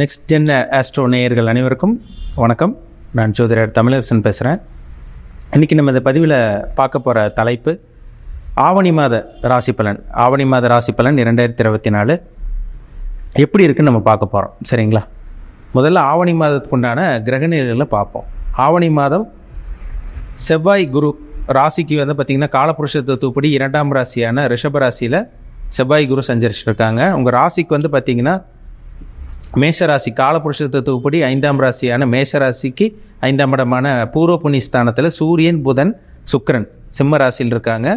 Next gen astro நேயர்கள் அனைவருக்கும் வணக்கம். நான் ஜோதிடர் தமிழரசன் பேசுகிறேன் இன்றைக்கி நம்ம இந்த பதிவில் பார்க்க போகிற தலைப்பு ஆவணி மாத ராசி பலன். ஆவணி மாத ராசி பலன் இரண்டாயிரத்தி இருபத்தி நாலு. எப்படி இருக்குன்னு நம்ம பார்க்க போகிறோம் சரிங்களா? முதல்ல ஆவணி மாதத்துக்கு உண்டான கிரகநிலைகளை பார்ப்போம். ஆவணி மாதம் செவ்வாய் குரு ராசிக்கு வந்து பார்த்திங்கன்னா காலபுருஷ தத்துவப்படி இரண்டாம் ராசியான ரிஷப ராசியில் செவ்வாய் குரு சஞ்சரிச்சிருக்காங்க. உங்கள் ராசிக்கு வந்து பார்த்திங்கன்னா மேஷராசி காலபுருஷ தத்துவப்படி ஐந்தாம் ராசியான மேஷராசிக்கு ஐந்தாம் இடமான பூர்வ புண்ணிய ஸ்தானத்தில் சூரியன் புதன் சுக்கரன் சிம்ம ராசியில் இருக்காங்க.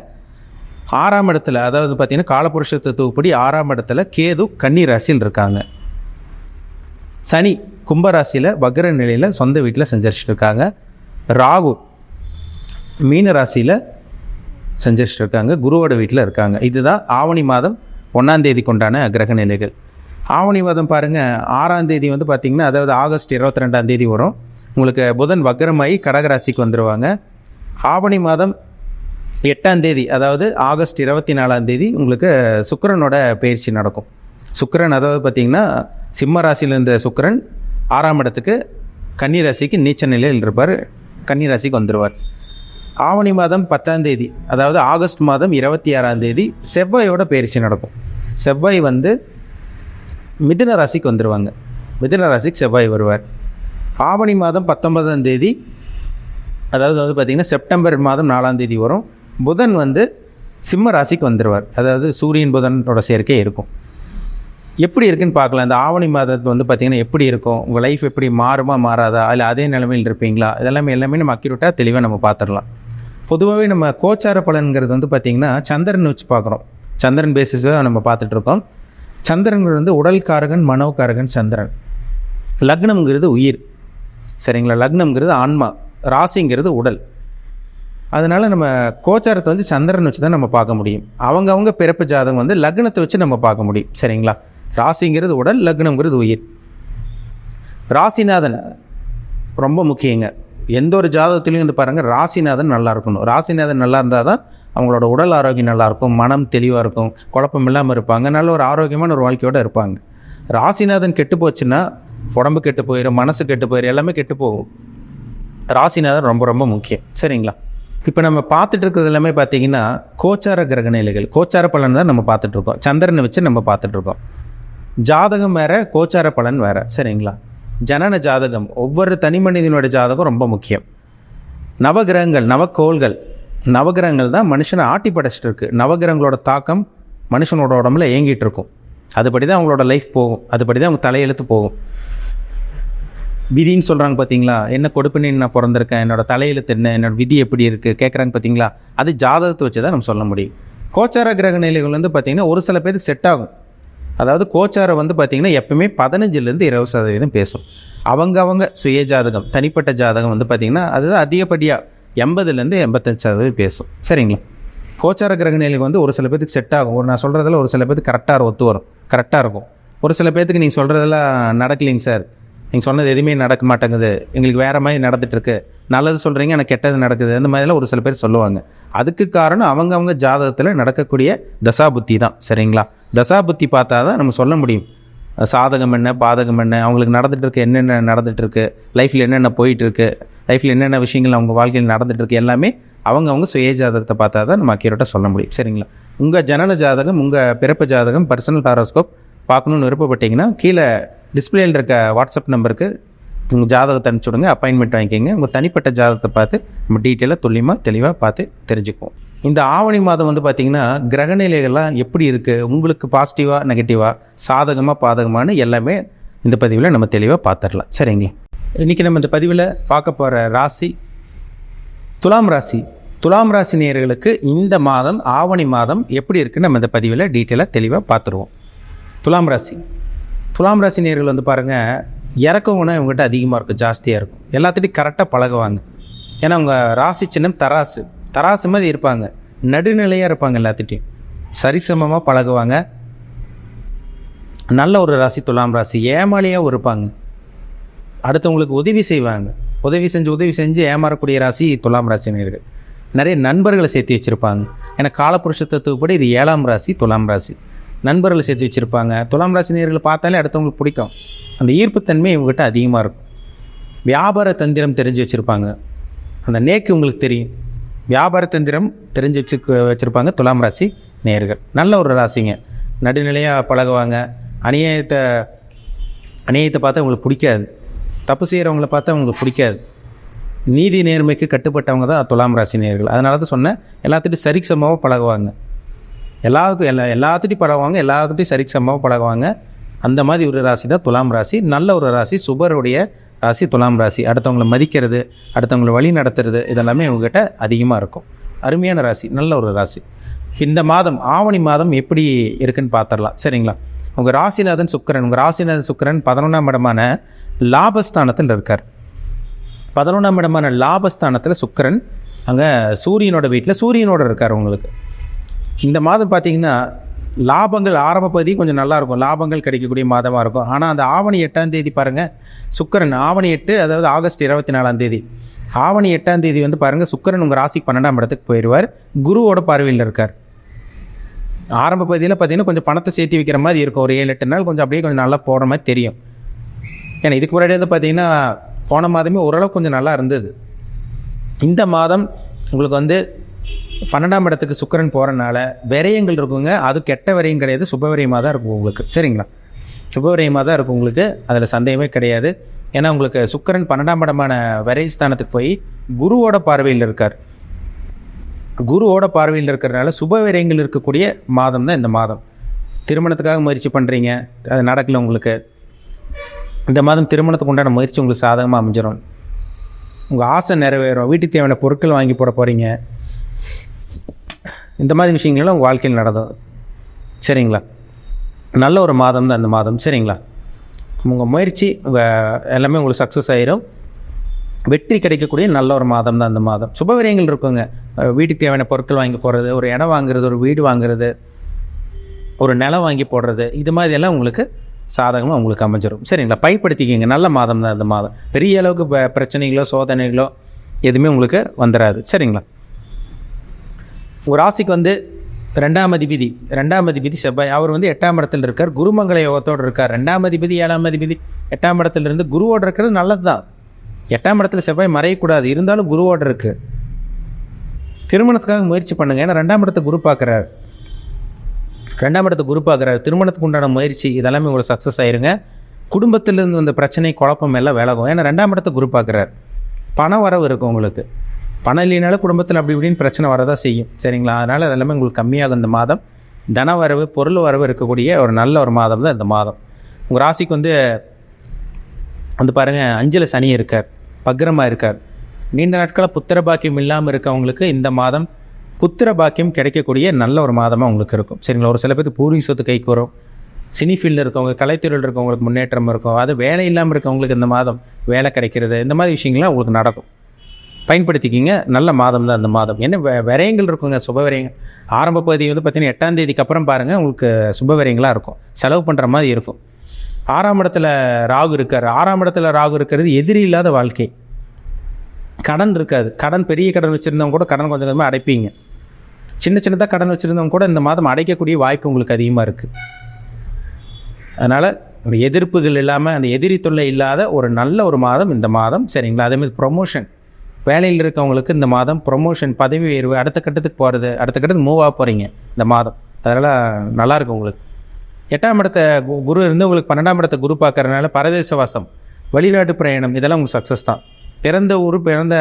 ஆறாம் இடத்துல அதாவது பார்த்திங்கன்னா காலபுருஷ தத்துவப்படி ஆறாம் இடத்துல கேது கன்னி ராசியில் இருக்காங்க. சனி கும்பராசியில் வக்ர நிலையில் சொந்த வீட்டில் சஞ்சரிச்சிட்டு இருக்காங்க. ராகு மீன ராசியில் சஞ்சரிச்சிட்டு இருக்காங்க. குருவோட வீட்டில் இருக்காங்க. இதுதான் ஆவணி மாதம் ஒன்றாம் தேதி கொண்டான கிரக நிலைகள். ஆவணி மாதம் பாருங்கள் ஆறாம் தேதி வந்து பார்த்திங்கன்னா அதாவது ஆகஸ்ட் இருபத்தி ரெண்டாம் தேதி வரும். உங்களுக்கு புதன் வக்ரமாகி கடகராசிக்கு வந்துடுவாங்க ஆவணி மாதம் எட்டாம் தேதி அதாவது ஆகஸ்ட் இருபத்தி நாலாம் தேதி உங்களுக்கு சுக்கரனோட பயிற்சி நடக்கும். சுக்கரன் அதாவது பார்த்திங்கன்னா சிம்ம ராசியில் இருந்த சுக்கரன் ஆறாம் இடத்துக்கு கன்னி ராசிக்கு நீச்ச நிலையில் இருப்பார். கன்னி ராசிக்கு வந்துடுவார் ஆவணி மாதம் பத்தாம் தேதி அதாவது ஆகஸ்ட் மாதம் இருபத்தி ஆறாம் தேதி செவ்வாயோட பயிற்சி நடக்கும். செவ்வாய் வந்து மிதுன ராசிக்கு வந்துடுவாங்க மிதுன ராசிக்கு செவ்வாய் வருவார். ஆவணி மாதம் பத்தொன்பதாம் தேதி அதாவது வந்து பார்த்திங்கன்னா செப்டம்பர் மாதம் நாலாம் தேதி வரும். புதன் வந்து சிம்ம ராசிக்கு வந்துடுவார் அதாவது சூரியன் புதனோட சேர்க்கை இருக்கும். எப்படி இருக்குன்னு பார்க்கலாம். இந்த ஆவணி மாதத்து வந்து பார்த்திங்கன்னா எப்படி இருக்கும்? உங்கள் லைஃப் எப்படி மாறுமா மாறாதா? இல்லை அதே நிலைமையில் இருப்பீங்களா? இதெல்லாமே எல்லாமே நம்ம அக்யூரேட்டாக தெளிவாக நம்ம பார்த்துடலாம் பொதுவாகவே நம்ம கோச்சார பலன்கிறது வந்து பார்த்திங்கன்னா சந்திரன் வச்சு பார்க்குறோம். சந்திரன் பேசிஸாக நம்ம பார்த்துட்ருக்கோம் சந்திரன்கள் வந்து உடல் காரகன் மனோகாரகன் சந்திரன். லக்னம்ங்கிறது உயிர். சரிங்களா? லக்னம்ங்கிறது ஆன்மா. ராசிங்கிறது உடல். அதனால் நம்ம கோச்சாரத்தை வந்து சந்திரன் வச்சு தான் நம்ம பார்க்க முடியும். அவங்கவுங்க பிறப்பு ஜாதகம் வந்து லக்னத்தை வச்சு நம்ம பார்க்க முடியும். சரிங்களா? ராசிங்கிறது உடல் லக்னம்ங்கிறது உயிர். ராசிநாதன் ரொம்ப முக்கியங்க. எந்த ஒரு ஜாதகத்துலையும் வந்து பாருங்கள் ராசிநாதன் நல்லா இருக்கணும். ராசிநாதன் நல்லா இருந்தால் தான் அவங்களோட உடல் ஆரோக்கியம் நல்லாயிருக்கும் மனம் தெளிவாக இருக்கும் குழப்பம் இல்லாமல் இருப்பாங்க நல்ல ஒரு ஆரோக்கியமான ஒரு வாழ்க்கையோடு இருப்பாங்க. ராசிநாதன் கெட்டு போச்சுன்னா உடம்பு கெட்டு போயிடும் மனசு கெட்டு போயிடும் எல்லாமே கெட்டு போகும். ராசிநாதன் ரொம்ப ரொம்ப முக்கியம். சரிங்களா? இப்போ நம்ம பார்த்துட்டு இருக்கிறது எல்லாமே பார்த்தீங்கன்னா கோச்சார கிரக நிலைகள். கோச்சார பலன் தான் நம்ம பார்த்துட்ருக்கோம் சந்திரனை வச்சு நம்ம பார்த்துட்ருக்கோம் ஜாதகம் வேறு கோச்சார பலன் வேறு. சரிங்களா? ஜனன ஜாதகம் ஒவ்வொரு தனி மனிதனுடைய ஜாதகம் ரொம்ப முக்கியம். நவகிரகங்கள் நவக்கோள்கள் நவகிரகங்கள் தான் மனுஷனை ஆட்டி படைச்சிட்டு இருக்கு. நவகிரகங்களோட தாக்கம் மனுஷனோட உடம்புல இயங்கிட்டு இருக்கும். அதுபடி தான் அவங்களோட லைஃப் போகும். அதுபடி தான் அவங்க தலையெழுத்து போகும். விதின்னு சொல்கிறாங்க பார்த்தீங்களா என்ன கொடுப்பினு நான் பிறந்திருக்கேன்? என்னோட தலையெழுத்து என்ன? என்னோட விதி எப்படி இருக்குது கேட்குறாங்க பார்த்தீங்களா அது ஜாதகத்தை வச்சு தான் நம்ம சொல்ல முடியும். கோச்சார கிரக நிலைகள் வந்து பார்த்திங்கன்னா ஒரு சில பேர் செட் ஆகும். அதாவது கோச்சாரம் வந்து பார்த்திங்கன்னா எப்பவுமே பதினஞ்சுலேருந்து இருபது சதவீதம் பேசும். அவங்க அவங்க சுய ஜாதகம் தனிப்பட்ட ஜாதகம் வந்து பார்த்திங்கன்னா அதுதான் அதிகப்படியாக எண்பதுலேருந்து எண்பத்தஞ்சு சதவீதம் பேசும் சரிங்களா? கோச்சார கிரக நிலைக்கு வந்து ஒரு சில பேருக்கு செட் ஆகும். ஒரு நான் சொல்கிறதுல ஒரு சில பேருக்கு கரெக்டாக ஒத்து வரும். கரெக்டாக இருக்கும். ஒரு சில பேர்த்துக்கு நீங்கள் சொல்கிறதெல்லாம் நடக்கலைங்க சார் நீங்கள் சொன்னது எதுவுமே நடக்க மாட்டேங்குது. எங்களுக்கு வேறு மாதிரி நடந்துகிட்ருக்கு நல்லது சொல்கிறீங்க எனக்கு கெட்டது நடக்குது. அந்த மாதிரிலாம் ஒரு சில பேர் சொல்லுவாங்க. அதுக்கு காரணம் அவங்கவுங்க ஜாதகத்தில் நடக்கக்கூடிய தசாபுத்தி தான். சரிங்களா? தசாபுத்தி பார்த்தா தான் நம்ம சொல்ல முடியும். சாதகம் என்ன பாதகம் என்ன அவங்களுக்கு நடந்துகிட்ருக்கு என்னென்ன நடந்துகிட்ருக்கு லைஃப்பில் என்னென்ன போயிட்டுருக்கு லைஃப்பில் என்னென்ன விஷயங்கள் அவங்க வாழ்க்கையில் நடந்துகிட்டு இருக்கு எல்லாமே அவங்க சுய ஜாதகத்தை பார்த்தா தான் நம்ம அக்யூரேட்டாக சொல்ல முடியும். சரிங்களா? உங்கள் ஜனன ஜாதகம் உங்கள் பிறப்பு ஜாதகம் பர்சனல் ஹாரோஸ்கோப் பார்க்கணுன்னு விருப்பப்பட்டீங்கன்னா கீழே டிஸ்பிளேயில் இருக்க வாட்ஸ்அப் நம்பருக்கு உங்கள் ஜாதகத்தை அனுப்பிச்சி விடுங்க. அப்பாயின்மெண்ட் வாங்கிக்கோங்க. உங்கள் தனிப்பட்ட ஜாதகத்தை பார்த்து நம்ம டீட்டெயிலாக துல்லியமாக தெளிவாக பார்த்து தெரிஞ்சுக்குவோம். இந்த ஆவணி மாதம் வந்து பார்த்திங்கன்னா கிரகநிலைகள்லாம் எப்படி இருக்குது உங்களுக்கு பாசிட்டிவாக நெகட்டிவாக சாதகமாக பாதகமானு எல்லாமே இந்த பதிவில் நம்ம தெளிவாக பார்த்துடலாம். சரிங்களா? இன்றைக்கி நம்ம இந்த பதிவில் பார்க்க போகிற ராசி துலாம் ராசி. துலாம் ராசி நேயர்களுக்கு இந்த மாதம் ஆவணி மாதம் எப்படி இருக்குன்னு நம்ம இந்த பதிவில் டீட்டெயிலாக தெளிவாக பார்த்துருவோம். துலாம் ராசி. துலாம் ராசி நேயர்கள் வந்து பாருங்கள் இறக்க உணவு இவங்ககிட்ட அதிகமாக இருக்கும் ஜாஸ்தியாக இருக்கும். எல்லாத்துட்டையும் கரெக்டாக பழகுவாங்க. ஏன்னா அவங்க ராசி சின்னம் தராசு. தராசு மாதிரி இருப்பாங்க. நடுநிலையாக இருப்பாங்க எல்லாத்துட்டையும். சரிசமமாக பழகுவாங்க. நல்ல ஒரு ராசி துலாம் ராசி. ஏமாளியாகவும் இருப்பாங்க. அடுத்தவங்களுக்கு உதவி செய்வாங்க. உதவி செஞ்சு உதவி செஞ்சு ஏமாறக்கூடிய ராசி துலாம் ராசினியர்கள் நிறைய நண்பர்களை சேர்த்து வச்சுருப்பாங்க. ஏன்னா காலப்புருஷ தத்துவப்படி இது ஏழாம் ராசி துலாம் ராசி. நண்பர்களை சேர்த்து வச்சுருப்பாங்க. துலாம் ராசி நேர்களை பார்த்தாலே அடுத்தவங்களுக்கு பிடிக்கும். அந்த ஈர்ப்புத்தன்மை இவங்ககிட்ட அதிகமாக இருக்கும். வியாபார தந்திரம் தெரிஞ்சு வச்சுருப்பாங்க. அந்த நேக்கு உங்களுக்கு தெரியும். வியாபார தந்திரம் தெரிஞ்சு வச்சு வச்சுருப்பாங்க துலாம் ராசி நேர்கள். நல்ல ஒரு ராசிங்க. நடுநிலையாக பழகுவாங்க. அநியாயத்தை அநியாயத்தை பார்த்தா உங்களுக்கு பிடிக்காது. தப்பு செய்கிறவங்கள பார்த்தா அவங்களுக்கு பிடிக்காது. நீதி நேர்மைக்கு கட்டுப்பட்டவங்க தான் துலாம் ராசி நேர்கள் அதனால தான் சொன்னேன் எல்லாத்துட்டும் சரிசமமாக பழகுவாங்க. எல்லாருக்கும் எல்லா எல்லாத்துட்டையும் பழகுவாங்க எல்லாத்துட்டையும் சரிசமமாக பழகுவாங்க. அந்த மாதிரி ஒரு ராசி தான் துலாம் ராசி. நல்ல ஒரு ராசி சுபருடைய ராசி துலாம் ராசி. அடுத்தவங்களை மதிக்கிறது அடுத்தவங்களை வழி நடத்துறது இதெல்லாமே இவங்ககிட்ட அதிகமாக இருக்கும். அருமையான ராசி நல்ல ஒரு ராசி. இந்த மாதம் ஆவணி மாதம் எப்படி இருக்குன்னு பார்த்துடலாம். சரிங்களா? உங்கள் ராசிநாதன் சுக்கிரன் உங்கள் ராசிநாதன் சுக்கரன் பதினொன்றாம் இடமான லாபஸ்தானத்தில் இருக்கார். பதினொன்றாம் இடமான லாபஸ்தானத்தில் சுக்கிரன் அங்கே சூரியனோட வீட்டில் சூரியனோட இருக்கார் உங்களுக்கு. இந்த மாதம் பார்த்தீங்கன்னா லாபங்கள் ஆரம்ப பகுதி கொஞ்சம் நல்லாயிருக்கும் லாபங்கள் கிடைக்கக்கூடிய மாதமாக இருக்கும். ஆனால் அந்த ஆவணி எட்டாம் தேதி பாருங்கள் சுக்கரன் ஆவணி எட்டு அதாவது ஆகஸ்ட் இருபத்தி நாலாம் தேதி. ஆவணி எட்டாம் தேதி வந்து பாருங்கள் சுக்கரன் உங்கள் ராசிக்கு பன்னெண்டாம் இடத்துக்கு போயிடுவார் குருவோட பார்வையில் இருக்கார். ஆரம்ப பகுதியில் பார்த்தீங்கன்னா கொஞ்சம் பணத்தை சேர்த்து வைக்கிற மாதிரி இருக்கும். ஒரு ஏழு எட்டு நாள் கொஞ்சம் அப்படியே கொஞ்சம் நல்லா போகிற மாதிரி தெரியும். ஏன்னா இதுக்கு முன்னாடி வந்து பார்த்தீங்கன்னா போன மாதமே ஓரளவு கொஞ்சம் நல்லா இருந்தது. இந்த மாதம் உங்களுக்கு வந்து பன்னெண்டாம் இடத்துக்கு சுக்கரன் போகிறனால விரயங்கள் இருக்குங்க. அது கெட்ட விரயம் கிடையாது. சுப விரயமாக தான் இருக்கும் உங்களுக்கு. சரிங்களா? சுப விரயமாக தான் இருக்கும் உங்களுக்கு. அதில் சந்தேகமே கிடையாது. ஏன்னா உங்களுக்கு சுக்கரன் பன்னெண்டாம் இடமான விரயஸ்தானத்துக்கு போய் குருவோட பார்வையில் இருக்கார். குருவோட பார்வையில் இருக்கிறனால சுப விரயங்கள் இருக்கக்கூடிய மாதம் தான் இந்த மாதம். திருமணத்துக்காக முயற்சி பண்ணுறீங்க அது நடக்கல உங்களுக்கு. இந்த மாதம் திருமணத்துக்கு உண்டான முயற்சி உங்களுக்கு சாதகமாக அமைஞ்சிடும் உங்கள் ஆசை நிறைவேறும். வீட்டுக்கு தேவையான பொருட்கள் வாங்கி போட போகிறீங்க இந்த மாதிரி விஷயங்கள்லாம் உங்கள் வாழ்க்கையில் நடந்தது. சரிங்களா? நல்ல ஒரு மாதம் தான் இந்த மாதம். சரிங்களா? உங்கள் முயற்சி உங்கள் எல்லாமே உங்களுக்கு சக்ஸஸ் ஆயிரும். வெற்றி கிடைக்கக்கூடிய நல்ல ஒரு மாதம் தான் இந்த மாதம். சுபவிரியங்கள் இருக்குங்க. வீட்டுக்கு தேவையான பொருட்கள் வாங்கி போடுறது ஒரு இடம் வாங்குறது ஒரு வீடு வாங்குறது ஒரு நிலம் வாங்கி போடுறது இது மாதிரி எல்லாம் உங்களுக்கு சாதகமாக உங்களுக்கு அமைஞ்சிரும். சரிங்களா? பயன்படுத்திக்கிங்க. நல்ல மாதம் தான் இந்த மாதம். பெரிய அளவுக்கு ப- பிரச்சனைகளோ சோதனைகளோ எதுவுமே உங்களுக்கு வந்துடாது சரிங்களா? ஒரு ராசிக்கு வந்து ரெண்டாம் அதிபதி. ரெண்டாம் அதிபதி செவ்வாய். அவர் வந்து எட்டாம் இடத்துல இருக்கார். குருமங்கள யோகத்தோடு இருக்கார். ரெண்டாம் அதிபதி ஏழாம் அதிபதி எட்டாம் இடத்துல இருந்து குருவோடு இருக்கிறது நல்லது தான் எட்டாம் இடத்துல செவ்வாய் மறையக்கூடாது. இருந்தாலும் குருவோடு இருக்குது திருமணத்துக்காக முயற்சி பண்ணுங்கள் ஏன்னா ரெண்டாம் இடத்தை குரு பார்க்குறாரு. ரெண்டாம் இடத்த குரு பார்க்குறாரு திருமணத்துக்கு உண்டான முயற்சி இதெல்லாமே உங்களுக்கு சக்ஸஸ் ஆயிருங்க. குடும்பத்திலேருந்து வந்த பிரச்சனை குழப்பம் எல்லாம் விலகும். ஏன்னா ரெண்டாம் இடத்த குரு பார்க்குறாரு பண வரவு இருக்கும் உங்களுக்கு. பணம் இல்லைனாலும் குடும்பத்தில் அப்படி இப்படின்னு பிரச்சனை வரதான் செய்யும். சரிங்களா? அதனால் அதெல்லாமே உங்களுக்கு கம்மியாகும் இந்த மாதம். தன வரவு பொருள் வரவு இருக்கக்கூடிய ஒரு நல்ல ஒரு மாதம் தான் இந்த மாதம். உங்கள் ராசிக்கு வந்து வந்து பாருங்கள் அஞ்சில் சனி இருக்கார். பக்ரமாக இருக்கார். நீண்ட நாட்களாக புத்திர பாக்கியம் இல்லாமல் இருக்கவங்களுக்கு இந்த மாதம் புத்திர பாக்கியம் கிடைக்கக்கூடிய நல்ல ஒரு மாதமாக உங்களுக்கு இருக்கும். சரிங்களா? ஒரு சில பேருக்கு பூர்வீக சொத்து கைக்கு வரும் சினி ஃபீல்டில் இருக்கவங்க கலைத்துறையில் இருக்கவங்களுக்கு முன்னேற்றம் இருக்கும். அது வேலை இல்லாமல் இருக்கவங்களுக்கு இந்த மாதம் வேலை கிடைக்கிறது. இந்த மாதிரி விஷயங்கள்லாம் உங்களுக்கு நடக்கும். பயன்படுத்திக்கிங்க. நல்ல மாதம் தான் அந்த மாதம். என்ன விரயங்கள் இருக்குங்க சுப விரயங்கள். ஆரம்ப பகுதி வந்து பார்த்தீங்கன்னா எட்டாம் தேதிக்கு அப்புறம் பாருங்கள் உங்களுக்கு சுப விரயங்களாக இருக்கும். செலவு பண்ணுற மாதிரி இருக்கும். ஆறாம் இடத்துல ராகு இருக்கார். ஆறாம் இடத்துல ராகு இருக்கிறது எதிரி இல்லாத வாழ்க்கை. கடன் இருக்காது. கடன் பெரிய கடன் வச்சுருந்தவங்க கூட கடன் கொஞ்சம் கொஞ்சமாக அடைப்பீங்க. சின்ன சின்னதாக கடன் வச்சுருந்தவங்க கூட இந்த மாதம் அடைக்கக்கூடிய வாய்ப்பு உங்களுக்கு அதிகமாக இருக்குது அதனால் ஒரு எதிர்ப்புகள் இல்லாமல் அந்த எதிரி தொல்லை இல்லாத ஒரு நல்ல ஒரு மாதம் இந்த மாதம். சரிங்களா? அதேமாதிரி ப்ரொமோஷன் வேலையில் இருக்கவங்களுக்கு இந்த மாதம் ப்ரொமோஷன் பதவி உயர்வு அடுத்த கட்டத்துக்கு போகிறது அடுத்த கட்டத்துக்கு மூவ் ஆக போகிறீங்க இந்த மாதம். அதனால் நல்லாயிருக்கும் உங்களுக்கு. எட்டாம் இடத்த கு- குரு இருந்து உங்களுக்கு பன்னெண்டாம் இடத்த குரு பார்க்கறதுனால பரதேச வாசம் வெளிநாட்டு பிரயாணம் இதெல்லாம் உங்களுக்கு சக்ஸஸ் தான். பிறந்த ஊர் பிறந்த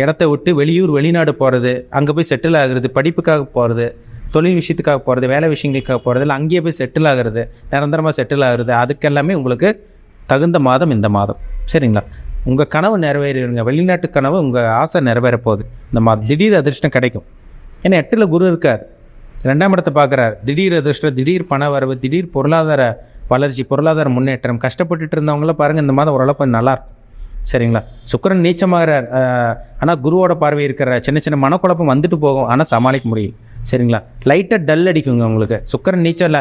இடத்த விட்டு வெளியூர் வெளிநாடு போகிறது அங்கே போய் செட்டில் ஆகுறது படிப்புக்காக போகிறது தொழில் விஷயத்துக்காக போகிறது வேலை விஷயங்களுக்காக போகிறது இல்லை அங்கேயே போய் செட்டில் ஆகுறது நிரந்தரமாக செட்டில் ஆகுறது அதுக்கெல்லாமே உங்களுக்கு தகுந்த மாதம் இந்த மாதம். சரிங்களா? உங்கள் கனவு நிறைவேறிடுங்க. வெளிநாட்டு கனவு உங்கள் ஆசை நிறைவேற போகுது. இந்த மாதம் திடீர் அதிர்ஷ்டம் கிடைக்கும். ஏன்னா எட்டில் குரு இருக்கார். ரெண்டாம் இடத்தை பார்க்குறாரு. திடீர் அதிர்ஷ்டம் திடீர் பண வரவு திடீர் பொருளாதார வளர்ச்சி பொருளாதார முன்னேற்றம். கஷ்டப்பட்டுட்டு இருந்தவங்களாம் பாருங்கள் இந்த மாதம் ஓரளவு நல்லாயிருக்கும் நல்லா சரிங்களா? சுக்கரன் நீச்சமாகிறார். ஆனால் குருவோட பார்வை இருக்கிற சின்ன சின்ன மனக்குழப்பம் வந்துட்டு போகும். ஆனால் சமாளிக்க முடியும் சரிங்களா? லைட்டாக டல் அடிக்குங்க உங்களுக்கு. சுக்கிரன் நீச்சல்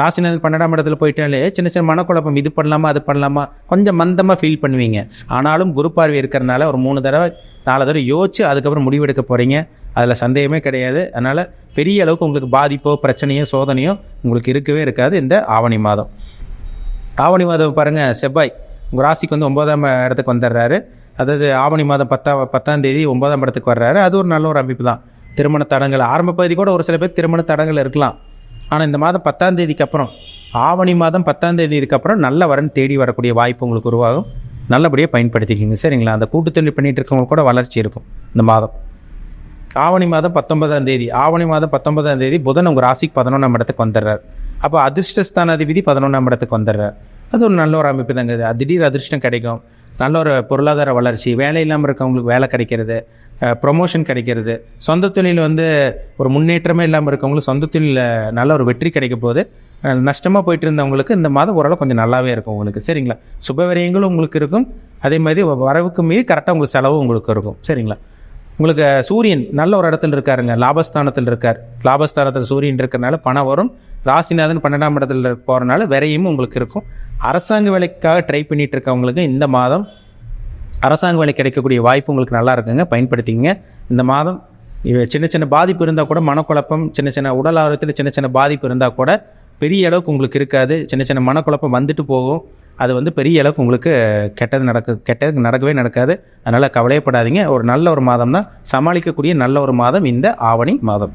ராசிநாதன் பன்னெண்டாம் இடத்துல போயிட்டாலே சின்ன சின்ன மனக்குழப்பம். இது பண்ணலாமா அது பண்ணலாமா? கொஞ்சம் மந்தமாக ஃபீல் பண்ணுவீங்க. ஆனாலும் குரு பார்வை இருக்கிறனால ஒரு மூணு தடவை நாலு தடவை யோசிச்சு அதுக்கப்புறம் முடிவெடுக்க போகிறீங்க அதில் சந்தேகமே கிடையாது. அதனால் பெரிய அளவுக்கு உங்களுக்கு பாதிப்போ பிரச்சனையோ சோதனையோ உங்களுக்கு இருக்கவே இருக்காது இந்த ஆவணி மாதம். ஆவணி மாதம் பாருங்கள் செவ்வாய். உங்கள் ராசிக்கு வந்து ஒன்பதாம் இடத்துக்கு வந்துடுறாரு. அதாவது ஆவணி மாதம் பத்தாம் பத்தாம் தேதி ஒன்பதாம் இடத்துக்கு வர்றாரு. அது ஒரு நல்ல ஒரு அமைப்பு தான். திருமண தடங்கள் ஆரம்ப பகுதி கூட ஒரு சில பேர் திருமண தடங்கள் இருக்கலாம். ஆனால் இந்த மாதம் பத்தாம் தேதிக்கு அப்புறம் ஆவணி மாதம் பத்தாம் தேதிக்கு அப்புறம் நல்ல வரன் தேடி வரக்கூடிய வாய்ப்பு உங்களுக்கு உருவாகும். நல்லபடியாக பயன்படுத்திக்கிங்க. சரிங்களா? அந்த கூட்டுத்தொழில் பண்ணிட்டு இருக்கவங்க கூட வளர்ச்சி இருக்கும் இந்த மாதம். ஆவணி மாதம் பத்தொன்பதாம் தேதி ஆவணி மாதம் பத்தொன்பதாம் தேதி புதன் உங்கள் ராசிக்கு பதினொன்றாம் இடத்துக்கு வந்துடுறார். அப்போ அதிர்ஷ்டஸ்தானாதிபதி பதினொன்றாம் இடத்துக்கு வந்துடுறார். அது ஒரு நல்ல ஒரு அமைப்பு தாங்க. இது. திடீர் அதிர்ஷ்டம் கிடைக்கும். நல்ல ஒரு பொருளாதார வளர்ச்சி வேலை இல்லாமல் இருக்கவங்களுக்கு வேலை கிடைக்கிறது ப்ரொமோஷன் கிடைக்கிறது. சொந்த தொழில் வந்து ஒரு முன்னேற்றமே இல்லாமல் இருக்கவங்களுக்கு சொந்த தொழிலில் நல்ல ஒரு வெற்றி கிடைக்க போது நஷ்டமாக போயிட்டு இருந்தவங்களுக்கு இந்த மாதம் ஓரளவு கொஞ்சம் நல்லாவே இருக்கும் உங்களுக்கு. சரிங்களா? சுபவரியங்களும் உங்களுக்கு இருக்கும். அதே மாதிரி வரவுக்கு மீறி கரெக்டாக உங்களுக்கு செலவும் உங்களுக்கு இருக்கும். சரிங்களா? உங்களுக்கு சூரியன் நல்ல ஒரு இடத்துல இருக்காருங்க. லாபஸ்தானத்தில் இருக்கார். லாபஸ்தானத்தில் சூரியன் இருக்கிறனால பணம் வரும். ராசிநாதன் பன்னெண்டாம் இடத்துல போகிறனால விரையும் உங்களுக்கு இருக்கும். அரசாங்க வேலைக்காக ட்ரை பண்ணிட்டு இருக்கவங்களுக்கு இந்த மாதம் அரசாங்க வேலை கிடைக்கக்கூடிய வாய்ப்பு உங்களுக்கு நல்லா இருக்குங்க. பயன்படுத்திங்க இந்த மாதம் சின்ன சின்ன பாதிப்பு இருந்தால் கூட மனக்குழப்பம் சின்ன சின்ன உடல் ஆரோக்கியத்தில் சின்ன சின்ன பாதிப்பு இருந்தால் கூட பெரிய அளவுக்கு உங்களுக்கு இருக்காது. சின்ன சின்ன மனக்குழப்பம் வந்துட்டு போகும். அது வந்து பெரிய அளவுக்கு உங்களுக்கு கெட்டது நடக்கு கெட்டது நடக்கவே நடக்காது. அதனால் கவலையப்படாதீங்க ஒரு நல்ல ஒரு மாதம் தான் சமாளிக்கக்கூடிய நல்ல ஒரு மாதம் இந்த ஆவணி மாதம்.